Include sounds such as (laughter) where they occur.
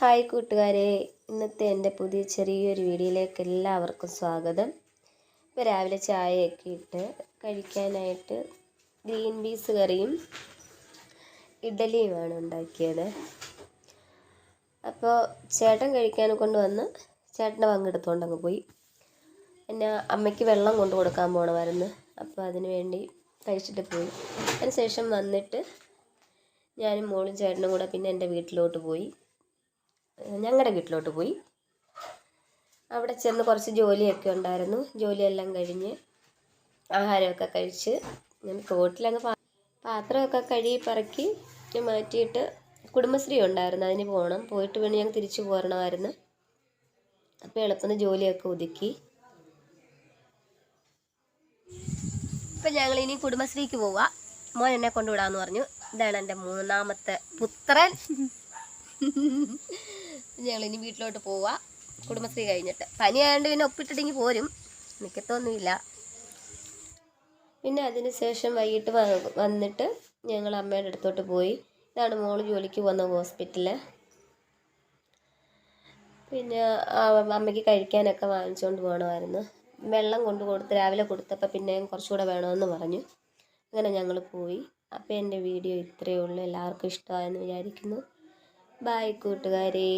Hi കൂട്ടുകാരെ ഇന്നത്തെ എന്റെ പുതിയ ചെറിയൊരു വീഡിയോയിലേക്ക് എല്ലാവർക്കും സ്വാഗതം. ഇപ്പോൾ രാവിലെ ചായയൊക്കെ ഇട്ട് കഴിക്കാനായിട്ട് ഗ്രീൻ പീസ് കറിയും ഇഡലിയുമാണ് ഉണ്ടാക്കിയത്. അപ്പോൾ ചേട്ടൻ കഴിക്കാൻ കൊണ്ടുവന്ന് ചേട്ടന്റെ പങ്കെടുത്തുകൊണ്ട് അങ്ങ് പോയി. പിന്നെ അമ്മയ്ക്ക് വെള്ളം കൊണ്ടു കൊടുക്കാൻ പോകണമായിരുന്നു അപ്പോൾ അതിന് വേണ്ടി കഴിച്ചിട്ട് പോയി. അതിനുശേഷം വന്നിട്ട് ഞാനും മോളും ചേട്ടനും കൂടെ പിന്നെ എന്റെ വീട്ടിലോട്ട് പോയി. ഞങ്ങളുടെ വീട്ടിലോട്ട് പോയി. അവിടെ ചെന്ന് കുറച്ച് ജോലിയൊക്കെ ഉണ്ടായിരുന്നു. ജോലിയെല്ലാം കഴിഞ്ഞ് ആഹാരമൊക്കെ കഴിച്ച് ഞാൻ തോട്ടിലങ്ങ് പാ പാത്രമൊക്കെ കഴുകി പറക്കി മാറ്റിയിട്ട് കുടുംബശ്രീ ഉണ്ടായിരുന്നു. അതിന് പോകണം. പോയിട്ട് വേണം ഞങ്ങൾ തിരിച്ചു പോരണമായിരുന്നു. അപ്പോൾ എളുപ്പം ജോലിയൊക്കെ ഒതുക്കി. ഇപ്പം ഞങ്ങൾ ഇനി കുടുംബശ്രീക്ക് പോവാം. മോൻ എന്നെ കൊണ്ടുവിടാന്ന് പറഞ്ഞു. ഇതാണ് എന്റെ മൂന്നാമത്തെ പുത്രൻ. (laughs) ഞങ്ങൾ ഇനി വീട്ടിലോട്ട് പോവാ. കുടുംബശ്രീ കഴിഞ്ഞിട്ട്. പനി ആയതുകൊണ്ട് പിന്നെ ഒപ്പിട്ടിട്ടെങ്കിൽ പോരും. മിക്കത്തൊന്നുമില്ല. പിന്നെ അതിന് ശേഷം വൈകിട്ട് വന്നിട്ട് ഞങ്ങൾ അമ്മയുടെ അടുത്തോട്ട് പോയി. ഇതാണ് മോൾ ജോലിക്ക് പോകുന്ന ഹോസ്പിറ്റൽ. പിന്നെ അമ്മയ്ക്ക് കഴിക്കാനൊക്കെ വാങ്ങിച്ചുകൊണ്ട് പോകണമായിരുന്നു വെള്ളം കൊണ്ടു കൊടുത്ത് രാവിലെ കൊടുത്തപ്പോൾ പിന്നെയും കുറച്ചുകൂടെ വേണമെന്ന് പറഞ്ഞു. അങ്ങനെ ഞങ്ങൾ പോയി. അപ്പോൾ എന്റെ വീഡിയോ ഇത്രയേ ഉള്ളൂ. എല്ലാവർക്കും ഇഷ്ടമായെന്ന് വിചാരിക്കുന്നു. ബായ് കൂട്ടുകാരേ